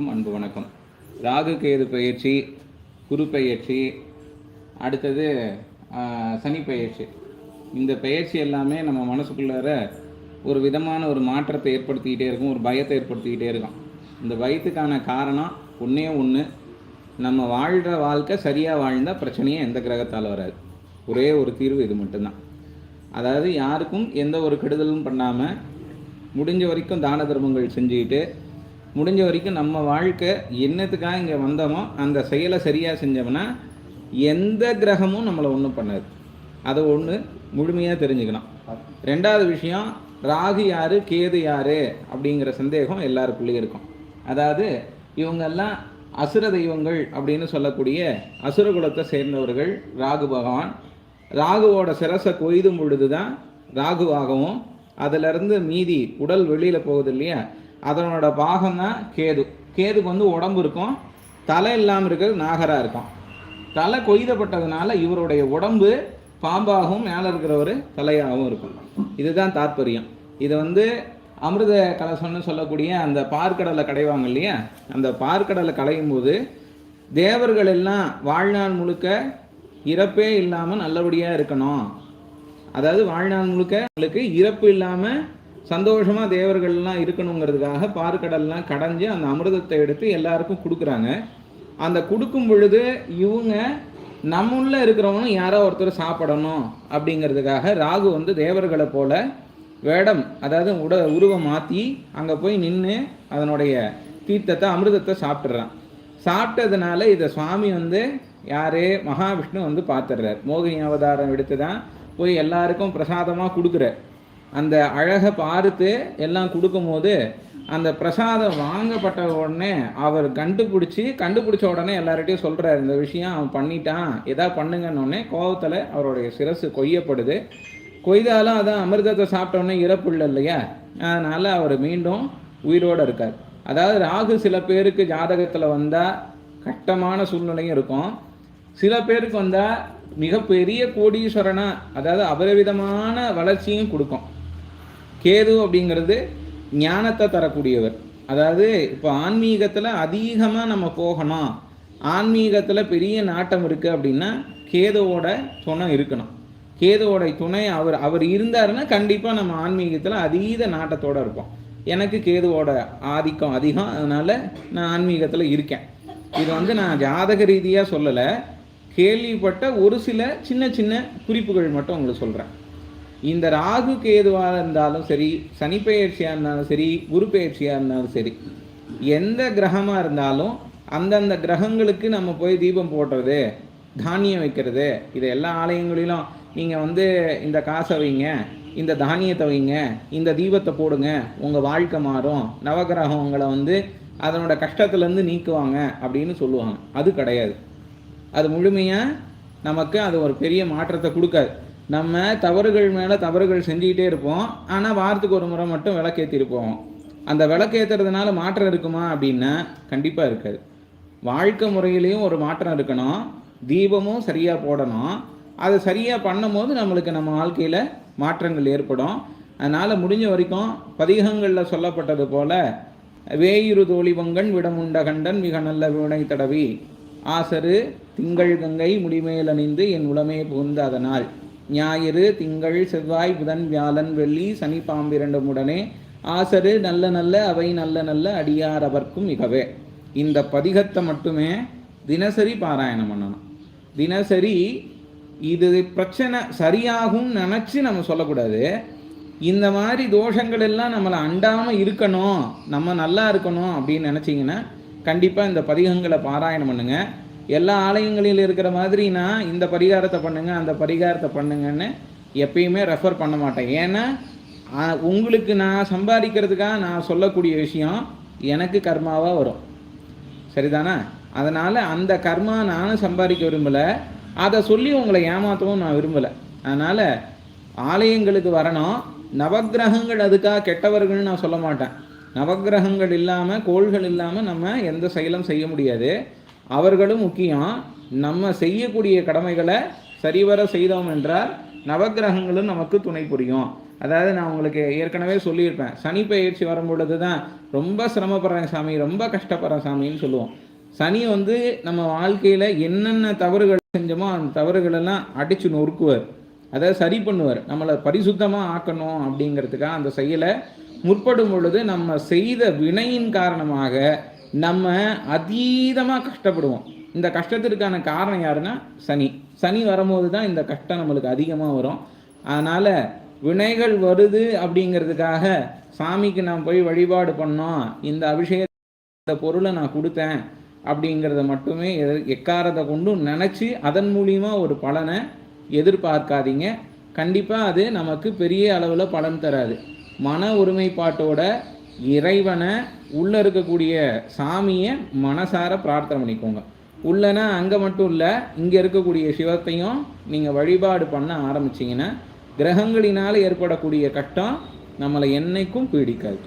அனைவருக்கும் அன்பு வணக்கம். ராகு கேது பயிற்சி குரு பயிற்சி அடுத்தது சனி பயிற்சி. இந்த பயிற்சி எல்லாமே நம்ம மனசுக்குள்ளார ஒரு விதமான ஒரு மாற்றத்தை ஏற்படுத்திக்கிட்டே இருக்கும் ஒரு பயத்தை ஏற்படுத்திக்கிட்டே இருக்கும். இந்த பயத்துக்கான காரணம் ஒன்றே ஒன்று நம்ம வாழ்கிற வாழ்க்கை சரியாக வாழ்ந்தால் பிரச்சனையே எந்த கிரகத்தால் வராது. ஒரே ஒரு தீர்வு இது மட்டும்தான். அதாவது யாருக்கும் எந்த ஒரு கெடுதலும் பண்ணாமல் முடிஞ்ச வரைக்கும் தான தர்மங்கள் செஞ்சுக்கிட்டு முடிஞ்ச வரைக்கும் நம்ம வாழ்க்கை என்னத்துக்காக இங்கே வந்தோமோ அந்த செயலை சரியாக செஞ்சோம்னா எந்த கிரகமும் நம்மளை ஒன்றும் பண்ணாது. அதை ஒன்று முழுமையாக தெரிஞ்சுக்கணும். ரெண்டாவது விஷயம் ராகு யார் கேது யார் அப்படிங்கிற சந்தேகம் எல்லாருக்குள்ளேயும் இருக்கும். அதாவது இவங்கெல்லாம் அசுர தெய்வங்கள் அப்படின்னு சொல்லக்கூடிய அசுர குலத்தை சேர்ந்தவர்கள் ராகு பகவான். ராகுவோட சிரசை கொய்தும் பொழுது தான் ராகுவாகவும் அதிலிருந்து மீதி உடல் வெளியில் போகுது இல்லையா? அதனோட பாகம் தான் கேது. கேதுக்கு வந்து உடம்பு இருக்கும். தலை இல்லாமல் இருக்கிறது நாகராக இருக்கும். தலை கொய்தப்பட்டதுனால இவருடைய உடம்பு பாம்பாகவும் மேலே இருக்கிற ஒரு தலையாகவும் இருக்கும். இதுதான் தாற்பயம். இது வந்து அமிர்த கலசம்னு சொல்லக்கூடிய அந்த பார்க்கடலை கடைவாங்க இல்லையா? அந்த பார்க்கடலை களையும் போது தேவர்கள் எல்லாம் வாழ்நாள் முழுக்க இறப்பே இல்லாமல் நல்லபடியாக இருக்கணும். அதாவது வாழ்நாள் முழுக்க உங்களுக்கு இறப்பு இல்லாமல் சந்தோஷமாக தேவர்கள்லாம் இருக்கணுங்கிறதுக்காக பார்க்கடல்லாம் கடைஞ்சு அந்த அமிர்தத்தை எடுத்து எல்லாருக்கும் கொடுக்குறாங்க. அந்த கொடுக்கும் பொழுது இவங்க நம்முள்ள இருக்கிறவனும் யாரோ ஒருத்தர் சாப்பிடணும் அப்படிங்கிறதுக்காக ராகு வந்து தேவர்களை போல வேடம் அதாவது உட உருவம் மாற்றி அங்கே போய் நின்று அதனுடைய தீர்த்தத்தை அமிர்தத்தை சாப்பிட்றான் சாப்பிட்டதுனால இதை சுவாமி வந்து யாரே மகாவிஷ்ணு வந்து பார்த்துடுறார். மோகினி அவதாரம் எடுத்து தான் போய் எல்லாருக்கும் பிரசாதமாக கொடுக்குறார். அந்த அழகை பார்த்து எல்லாம் கொடுக்கும்போது அந்த பிரசாதம் வாங்கப்பட்ட உடனே அவர் கண்டுபிடிச்சி கண்டுபிடிச்ச உடனே எல்லார்கிட்டையும் சொல்கிறார் இந்த விஷயம் அவன் பண்ணிட்டான் எதா பண்ணுங்கன்னொடனே கோபத்தில் அவருடைய சிரசு கொய்யப்படுது. கொய்தாலும் அதான் அமிர்தத்தை சாப்பிட்டோன்னே இறப்பு இல்லை இல்லையா? அதனால் அவர் மீண்டும் உயிரோடு இருக்கார். அதாவது ராகு சில பேருக்கு ஜாதகத்தில் வந்தால் கட்டமான சூழ்நிலையும் இருக்கும். சில பேருக்கு வந்தால் மிகப்பெரிய கோடீஸ்வரனாக அதாவது அபரிவிதமான வளர்ச்சியும் கொடுக்கும். கேது அப்படிங்கிறது ஞானத்தை தரக்கூடியவர். அதாவது இப்போ ஆன்மீகத்தில் அதிகமாக நம்ம போகணும். ஆன்மீகத்தில் பெரிய நாட்டம் இருக்குது அப்படின்னா கேதுவோட துணை இருக்கணும். கேதுவோட துணை அவர் அவர் இருந்தாருன்னா கண்டிப்பாக நம்ம ஆன்மீகத்தில் அதீத நாட்டத்தோடு இருப்போம். எனக்கு கேதுவோட ஆதிக்கம் அதிகம் அதனால் நான் ஆன்மீகத்தில் இருக்கேன். இது வந்து நான் ஜாதக ரீதியாக சொல்லலை. கேள்விப்பட்ட ஒரு சில சின்ன சின்ன குறிப்புகள் மட்டும் உங்களுக்கு சொல்கிறேன் இந்த ராகு கேதுவாக இருந்தாலும் சரி சனி பெயர்ச்சியாக இருந்தாலும் சரி குரு பெயர்ச்சியாக இருந்தாலும் சரி எந்த கிரகமாக இருந்தாலும் அந்தந்த கிரகங்களுக்கு நம்ம போய் தீபம் போடுறது தானியம் வைக்கிறது இது எல்லா ஆலயங்களிலும் நீங்கள் வந்து இந்த காசை வைங்க இந்த தானியத்தை வைங்க இந்த தீபத்தை போடுங்க உங்கள் வாழ்க்கை மாறும். நவகிரகம் உங்களை வந்து அதனோட கஷ்டத்துலேருந்து நீக்குவாங்க அப்படின்னு சொல்லுவாங்க. அது கிடையாது. அது முழுமையாக நமக்கு அது ஒரு பெரிய மாற்றத்தை கொடுக்காது. நம்ம தவறுகள் மேலே தவறுகள் செஞ்சுக்கிட்டே இருப்போம். ஆனால் வாரத்துக்கு ஒரு முறை மட்டும் விளக்கேற்றிருப்போம் அந்த விளக்கேற்றுறதுனால மாற்றம் இருக்குமா அப்படின்னா கண்டிப்பாக இருக்காது. வாழ்க்கை முறையிலையும் ஒரு மாற்றம் இருக்கணும். தீபமும் சரியாக போடணும். அதை சரியாக பண்ணும்போது நம்மளுக்கு நம்ம வாழ்க்கையில் மாற்றங்கள் ஏற்படும். அதனால் முடிஞ்ச வரைக்கும் பதிகங்களில் சொல்லப்பட்டது போல வேயிரு தோழிவங்கன் விடமுண்ட கண்டன் மிக நல்ல வினை தடவி ஆசரு திங்கள் கங்கை முடிமேல் அணிந்து என் உளமே புகுந்த அதனால். ஞாயிறு திங்கள் செவ்வாய் புதன் வியாழன் வெள்ளி சனி பாம்பிரண்டும் உடனே ஆசரு நல்ல நல்ல அவை நல்ல நல்ல அடியார் அவர்க்கும் மிகவே. இந்த பதிகத்தை மட்டுமே தினசரி பாராயணம் பண்ணணும். தினசரி இது பிரச்சனை சரியாகும் நினச்சி நம்ம சொல்லக்கூடாது. இந்த மாதிரி தோஷங்கள் எல்லாம் நம்மளை அண்டாமல் இருக்கணும் நம்ம நல்லா இருக்கணும் அப்படின்னு நினச்சிங்கன்னா கண்டிப்பாக இந்த பதிகங்களை பாராயணம் பண்ணுங்கள் எல்லா ஆலயங்களில் இருக்கிற மாதிரி நான் இந்த பரிகாரத்தை பண்ணுங்க அந்த பரிகாரத்தை பண்ணுங்கன்னு எப்பயுமே ரெஃபர் பண்ண மாட்டேன். ஏன்னா உங்களுக்கு நான் சம்பாதிக்கிறதுக்காக நான் சொல்லக்கூடிய விஷயம் எனக்கு கர்மாவாக வரும். சரிதானா? அதனால் அந்த கர்மா நானும் சம்பாதிக்க விரும்பலை. அதை சொல்லி உங்களை ஏமாற்றவும் நான் விரும்பலை. அதனால் ஆலயங்களுக்கு வரணும். நவக்கிரகங்கள் அதுக்காக கெட்டவர்கள்னு நான் சொல்ல மாட்டேன். நவக்கிரகங்கள் இல்லாமல் கோள்கள் இல்லாமல் நம்ம எந்த செயலும் செய்ய முடியாது. அவர்களும் முக்கியம் நம்ம செய்யக்கூடிய கடமைகளை சரிவர செய்தோம் என்றால் நவக்கிரகங்களும் நமக்கு துணை புரியும். அதாவது நான் உங்களுக்கு ஏற்கனவே சொல்லியிருப்பேன் சனி பயிற்சி வரும் பொழுது தான் ரொம்ப சிரமப்படுறேன் சாமி ரொம்ப கஷ்டப்படுறேன் சாமின்னு சொல்லுவோம். சனி வந்து நம்ம வாழ்க்கையில் என்னென்ன தவறுகள் செஞ்சோமோ அந்த தவறுகளெல்லாம் அடித்து நொறுக்குவார். அதை சரி பண்ணுவார். நம்மளை பரிசுத்தமாக ஆக்கணும் அப்படிங்கிறதுக்காக அந்த செயலை முற்படும் பொழுது நம்ம செய்த வினையின் காரணமாக நம்ம அதீதமாக கஷ்டப்படுவோம். இந்த கஷ்டத்திற்கான காரணம் யாருன்னா சனி. சனி வரும்போது தான் இந்த கஷ்டம் நம்மளுக்கு அதிகமாக வரும். அதனால் வினைகள் வருது அப்படிங்கிறதுக்காக சாமிக்கு நான் போய் வழிபாடு பண்ணோம். இந்த அபிஷேக இந்த பொருளை நான் கொடுத்தேன் அப்படிங்கிறத மட்டுமே எ- எக்காரத்தை கொண்டும் நினச்சி அதன் மூலியமாக ஒரு பலனை எதிர்பார்க்காதீங்க. கண்டிப்பாக அது நமக்கு பெரிய அளவில் பலன் தராது. மன ஒருமைப்பாட்டோட இறைவனை உள்ளே இருக்கக்கூடிய சாமியை மனசார பிரார்த்தனை பண்ணிக்கோங்க. உள்ளனா அங்கே மட்டும் இல்லை இங்கே இருக்கக்கூடிய சிவத்தையும் நீங்கள் வழிபாடு பண்ண ஆரம்பிச்சிங்கன்னா கிரகங்களினால் ஏற்படக்கூடிய கஷ்டம் நம்மளை என்னைக்கும் பீடிக்காது.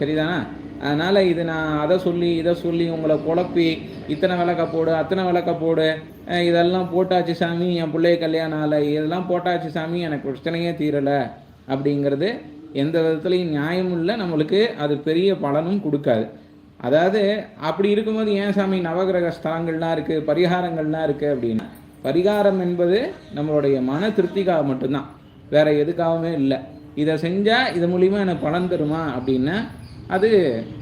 சரிதானா? அதனால் இது நான் அதை சொல்லி இதை சொல்லி உங்களை குழப்பி இத்தனை விளக்க போடு அத்தனை விளக்க போடு இதெல்லாம் போட்டாச்சு சாமி என் பிள்ளைய கல்யாணம் ஆலை இதெல்லாம் போட்டாச்சு சாமி எனக்கு பிரச்சனையே தீரலை அப்படிங்கிறது எந்த விதத்துலையும் நியாயமும் இல்லை நம்மளுக்கு அது பெரிய பலனும் கொடுக்காது. அதாவது அப்படி இருக்கும்போது ஏன் சாமி நவகிரக ஸ்தலங்கள்லாம் இருக்குது பரிகாரங்கள்லாம் இருக்குது அப்படின்னா பரிகாரம் என்பது நம்மளுடைய மன திருப்திக்காக மட்டும்தான். வேற எதுக்காகவுமே இல்லை. இதை செஞ்சால் இது மூலிமா எனக்கு பலன் தருமா அப்படின்னா அது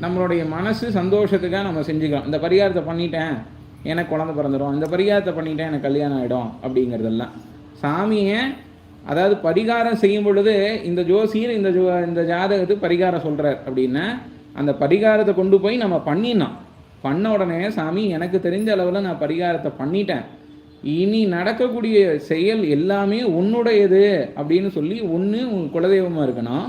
நம்மளுடைய மனசு சந்தோஷத்துக்காக நம்ம செஞ்சுக்கலாம். இந்த பரிகாரத்தை பண்ணிட்டேன் எனக்கு குழந்த பிறந்துடும் இந்த பரிகாரத்தை பண்ணிட்டேன் எனக்கு கல்யாணம் ஆகிடும் அப்படிங்கிறதெல்லாம். சாமியை அதாவது பரிகாரம் செய்யும் பொழுது இந்த ஜோசியர் இந்த ஜோ இந்த ஜாதகத்துக்கு பரிகாரம் சொல்கிறார் அப்படின்னா அந்த பரிகாரத்தை கொண்டு போய் நம்ம பண்ணினோம் பண்ண உடனே சாமி எனக்கு தெரிஞ்ச அளவில் நான் பரிகாரத்தை பண்ணிட்டேன். இனி நடக்கக்கூடிய செயல் எல்லாமே உன்னுடையது அப்படின்னு சொல்லி ஒன்று உங்கள் குலதெய்வமாக இருக்கணும்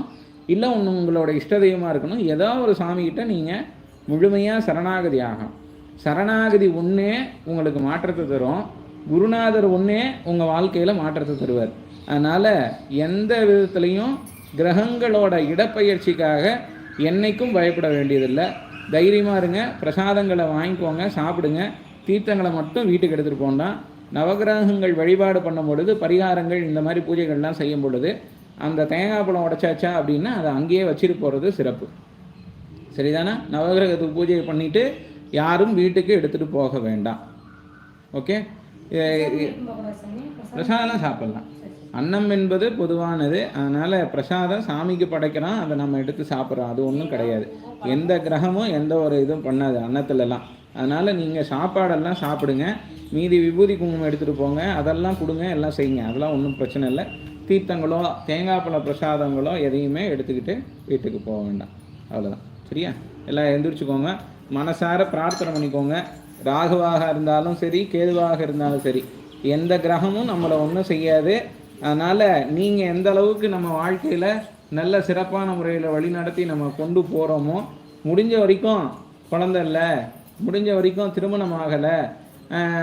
இல்லை ஒன்று உங்களோட இஷ்ட தெய்வமாக இருக்கணும். ஏதோ ஒரு சாமிகிட்ட நீங்கள் முழுமையாக சரணாகதி ஆகணும். சரணாகதி ஒன்றே உங்களுக்கு மாற்றத்தை தரும். குருநாதர் ஒன்றே உங்கள் வாழ்க்கையில் மாற்றத்தை தருவார். அதனால் எந்த விதத்துலையும் கிரகங்களோட இடப்பெயர்ச்சிக்காக என்னைக்கும் பயப்பட வேண்டியதில்லை. தைரியமாக இருங்க பிரசாதங்களை வாங்கிக்கோங்க சாப்பிடுங்க. தீர்த்தங்களை மட்டும் வீட்டுக்கு எடுத்துகிட்டு போண்டாம் நவகிரகங்கள் வழிபாடு பண்ணும் பொழுது பரிகாரங்கள் இந்த மாதிரி பூஜைகள்லாம் செய்யும் பொழுது அந்த தேங்காய் பழம் உடைச்சாச்சா அப்படின்னா அதை அங்கேயே வச்சுட்டு போகிறது சிறப்பு. சரிதானா? நவகிரகத்துக்கு பூஜை பண்ணிட்டு யாரும் வீட்டுக்கு எடுத்துகிட்டு போக வேண்டாம். ஓகே? பிரசாதம் சாப்பிடலாம். அன்னம் என்பது பொதுவானது. அதனால் பிரசாதம் சாமிக்கு படைக்கிறோம் அதை நம்ம எடுத்து சாப்பிட்றோம். அது ஒன்றும் கிடையாது. எந்த கிரகமும் எந்த ஒரு இதுவும் பண்ணாது அன்னத்துலலாம். அதனால் நீங்கள் சாப்பாடெல்லாம் சாப்பிடுங்க. மீதி விபூதி குங்குமம் எடுத்துகிட்டு போங்க. அதெல்லாம் கொடுங்க எல்லாம் செய்யுங்க. அதெல்லாம் ஒன்றும் பிரச்சனை இல்லை. தீர்த்தங்களோ தேங்காய் பழ பிரசாதங்களோ எதையுமே எடுத்துக்கிட்டு வீட்டுக்கு போக வேண்டாம். அவ்வளோதான் சரியா? எல்லாம் எந்திரிச்சுக்கோங்க. மனசார பிரார்த்தனை பண்ணிக்கோங்க. ராகுவாக இருந்தாலும் சரி கேதுவாக இருந்தாலும் சரி எந்த கிரகமும் நம்மளை ஒன்றும் செய்யாது. அதனால் நீங்கள் எந்த அளவுக்கு நம்ம வாழ்க்கையில் நல்ல சிறப்பான முறையில் வழிநடத்தி நம்ம கொண்டு போகிறோமோ முடிஞ்ச வரைக்கும் குழந்த இல்லை முடிஞ்ச வரைக்கும் திருமணம் ஆகலை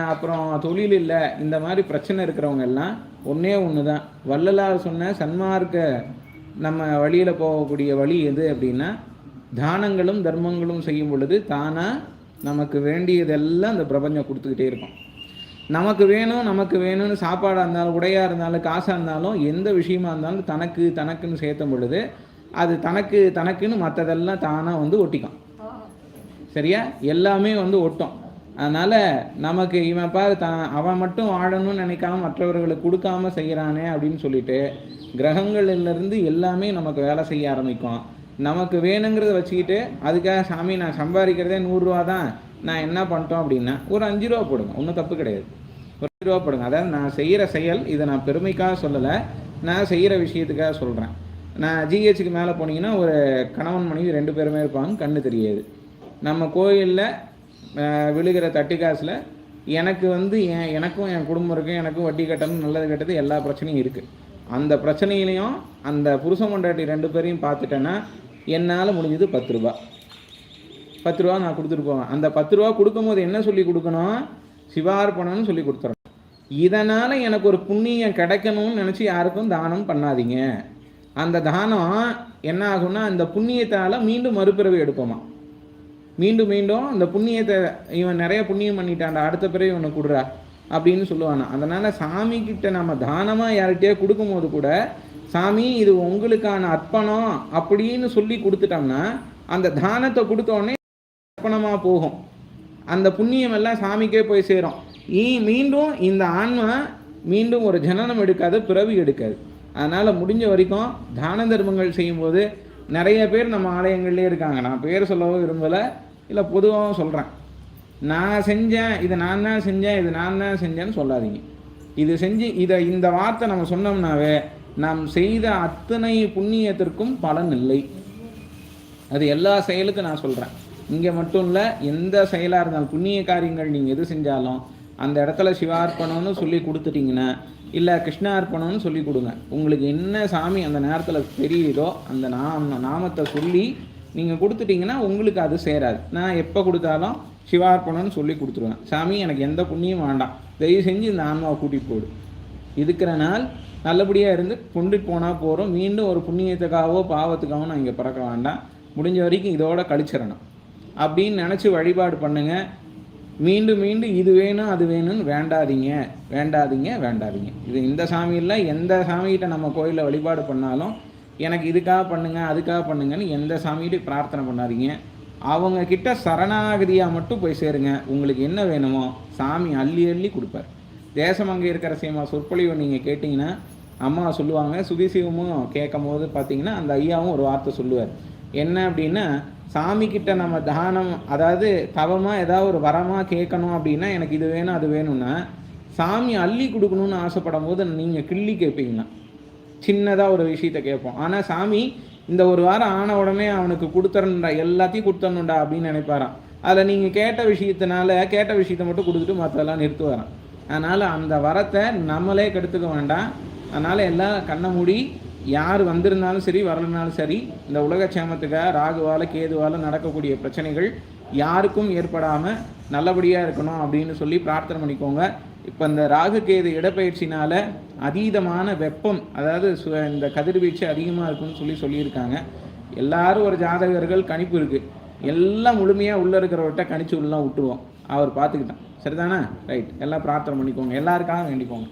அப்புறம் தொழில் இல்லை இந்த மாதிரி பிரச்சனை இருக்கிறவங்க எல்லாம் ஒன்றே ஒன்று தான் வள்ளலார் சொன்ன சன்மார்க்க நம்ம வழியில் போகக்கூடிய வழி எது அப்படின்னா தானங்களும் தர்மங்களும் செய்யும் பொழுது தானாக நமக்கு வேண்டியதெல்லாம் இந்த பிரபஞ்சம் கொடுத்துக்கிட்டே இருக்கும். நமக்கு வேணும் நமக்கு வேணும்னு சாப்பாடாக இருந்தாலும் உடையாக இருந்தாலும் காசாக இருந்தாலும் எந்த விஷயமா இருந்தாலும் தனக்கு தனக்குன்னு சேர்த்தும் பொழுது அது தனக்கு தனக்குன்னு மற்றதெல்லாம் தானாக வந்து ஒட்டிக்கும். சரியா? எல்லாமே வந்து ஒட்டும். அதனால் நமக்கு இவன் பாரு தான் அவன் மட்டும் வாழணும்னு நினைக்காம மற்றவர்களுக்கு கொடுக்காம செய்கிறானே அப்படின்னு சொல்லிட்டு கிரகங்கள்லேருந்து எல்லாமே நமக்கு வேலை செய்ய ஆரம்பிக்கும். நமக்கு வேணுங்கிறத வச்சுக்கிட்டு அதுக்காக சாமி நான் சம்பாதிக்கிறதே நூறுரூவா தான் நான் என்ன பண்ணிட்டோம் அப்படின்னா ஒரு அஞ்சு ரூபா போடுங்க. ஒன்றும் தப்பு கிடையாது. போடுங்க அதாவது நான் செய்கிற செயல் இதை நான் பெருமைக்காக சொல்லலை. நான் செய்கிற விஷயத்துக்காக சொல்கிறேன். நான் ஜிஹெச்சுக்கு மேலே போனீங்கன்னா ஒரு கணவன் மனைவி ரெண்டு பேருமே இருப்பாங்க கண்ணு தெரியாது. நம்ம கோயிலில் விழுகிற தட்டி காசில் எனக்கு வந்து என் எனக்கும் என் குடும்பம் இருக்கும் எனக்கும் வட்டி கட்டணும் நல்லது கெட்டது எல்லா பிரச்சனையும் இருக்குது. அந்த பிரச்சனையிலையும் அந்த புருஷ மண்டாட்டி ரெண்டு பேரையும் பார்த்துட்டேன்னா என்னால் முடிஞ்சது பத்து ரூபா. பத்து ரூபா நான் கொடுத்துட்டு போவேன். அந்த பத்து ரூபா கொடுக்கும்போது என்ன சொல்லி கொடுக்கணும்? சிவார்ப்பணம்னு சொல்லி கொடுத்துறோம் இதனால் எனக்கு ஒரு புண்ணியம் கிடைக்கணும்னு நினச்சி யாருக்கும் தானம் பண்ணாதீங்க. அந்த தானம் என்ன ஆகும்னா அந்த புண்ணியத்தால் மீண்டும் மறுபிறவி எடுப்போமா? மீண்டும் மீண்டும் அந்த புண்ணியத்தை இவன் நிறைய புண்ணியம் பண்ணிட்டான்டா அடுத்த பிறகு இவனை கொடுறா அப்படின்னு சொல்லுவானா. அதனால் சாமி கிட்ட நம்ம தானமாக யார்கிட்டயோ கொடுக்கும்போது கூட சாமி இது உங்களுக்கான அர்ப்பணம் அப்படின்னு சொல்லி கொடுத்துட்டோம்னா அந்த தானத்தை கொடுத்த உடனே அர்ப்பணமாக போகும். அந்த புண்ணியம் எல்லாம் சாமிக்கே போய் சேரும். ஈ மீண்டும் இந்த ஆன்மா மீண்டும் ஒரு ஜனனம் எடுக்காது பிறவி எடுக்காது. அதனால் முடிஞ்ச வரைக்கும் தான தர்மங்கள் செய்யும்போது நிறைய பேர் நம்ம ஆலயங்கள்லேயே இருக்காங்க. நான் பேர் சொல்லவும் விரும்பலை இல்லை பொதுவாகவும் சொல்கிறேன் நான் செஞ்சேன் இது நான் தான் செஞ்சேன் இது நான் தான் செஞ்சேன்னு சொல்லாதீங்க. இது செஞ்சு இதை இந்த வார்த்தை நம்ம சொன்னோம்னாவே நாம் செய்த அத்தனை புண்ணியத்திற்கும் பலன் இல்லை. அது எல்லா செயலுக்கும் நான் சொல்கிறேன் இங்கே மட்டும் இல்லை எந்த செயலாக இருந்தாலும் புண்ணிய காரியங்கள் நீங்கள் எது செஞ்சாலும் அந்த இடத்துல சிவார்ப்பணம்னு சொல்லி கொடுத்துட்டிங்கன்னா இல்லை கிருஷ்ணார்ப்பணம்னு சொல்லி கொடுங்க. உங்களுக்கு என்ன சாமி அந்த நேரத்தில் தெரியுதோ அந்த நாம நாமத்தை சொல்லி நீங்கள் கொடுத்துட்டிங்கன்னா உங்களுக்கு அது சேராது. நான் எப்போ கொடுத்தாலும் சிவார்ப்பணம்னு சொல்லி கொடுத்துருவேன். சாமி எனக்கு எந்த புண்ணியம் வேண்டாம். தயவு செஞ்சு இந்த ஆன்மாவை கூட்டிகிட்டு போடு. இதுக்கிற நாள் நல்லபடியாக இருந்து கொண்டுட்டு போனால் போகிறோம் மீண்டும் ஒரு புண்ணியத்துக்காகவோ பாவத்துக்காகவோ நான் இங்கே பிறக்க வேண்டாம். முடிஞ்ச வரைக்கும் இதோட கழிச்சிடணும். அப்படின்னு நினச்சி வழிபாடு பண்ணுங்க. மீண்டும் மீண்டும் இது வேணும் அது வேணும்னு வேண்டாதீங்க. வேண்டாதீங்க வேண்டாதீங்க. இது இந்த சாமியில் எந்த சாமிகிட்ட நம்ம கோயிலில் வழிபாடு பண்ணாலும் எனக்கு இதுக்காக பண்ணுங்க அதுக்காக பண்ணுங்கன்னு எந்த சாமிகிட்டையும் பிரார்த்தனை பண்ணாதீங்க. அவங்கக்கிட்ட சரணாகதியாக மட்டும் போய் சேருங்க. உங்களுக்கு என்ன வேணுமோ சாமி அள்ளி அள்ளி கொடுப்பார். தேசம் இருக்கிற சீமா சொற்பொழிவை நீங்கள் கேட்டிங்கன்னா அம்மா சொல்லுவாங்க சுதிசிவமும் கேட்கும் போது பார்த்தீங்கன்னா அந்த ஐயாவும் ஒரு வார்த்தை சொல்லுவார். என்ன அப்படின்னா சாமி கிட்ட நம்ம தானம் அதாவது தவமாக ஏதாவது ஒரு வரமாக கேட்கணும் அப்படின்னா எனக்கு இது வேணும் அது வேணும்னா சாமி அள்ளி கொடுக்கணும்னு ஆசைப்படும் போது நீங்கள் கிள்ளி கேட்பீங்களா சின்னதாக ஒரு விஷயத்த கேட்போம். ஆனால் சாமி இந்த ஒரு வாரம் ஆன உடனே அவனுக்கு கொடுத்துறணுண்டா எல்லாத்தையும் கொடுத்துடணுண்டா அப்படின்னு நினைப்பாரான் அதில் நீங்கள் கேட்ட விஷயத்தினால கேட்ட விஷயத்த மட்டும் கொடுத்துட்டு மற்றதெல்லாம் நிறுத்துவாராம். அதனால் அந்த வரத்தை நம்மளே கெடுத்துக்க வேண்டாம். அதனால் எல்லாம் கண்ணை மூடி யார் வந்திருந்தாலும் சரி வரலனாலும் சரி இந்த உலக சேமத்துக்காக ராகுவால் கேதுவால் நடக்கக்கூடிய பிரச்சனைகள் யாருக்கும் ஏற்படாமல் நல்லபடியாக இருக்கணும் அப்படின்னு சொல்லி பிரார்த்தனை பண்ணிக்கோங்க. இப்போ இந்த ராகு கேது இடப்பயிற்சினால் அதீதமான வெப்பம் அதாவது சு- இந்த கதிர்வீச்சு அதிகமாக இருக்குன்னு சொல்லி சொல்லியிருக்காங்க. எல்லாரும் ஒரு ஜாதகர்கள் கணிப்பு இருக்குது எல்லாம் முழுமையாக உள்ளே இருக்கிறவர்கிட்ட கணிச்சு உள்ள விட்டுருவோம். அவர் பார்த்துக்கிட்டான். சரிதானே? ரைட் எல்லாம் பிரார்த்தனை பண்ணிக்கோங்க. எல்லாருக்காக வேண்டிக்கோங்க.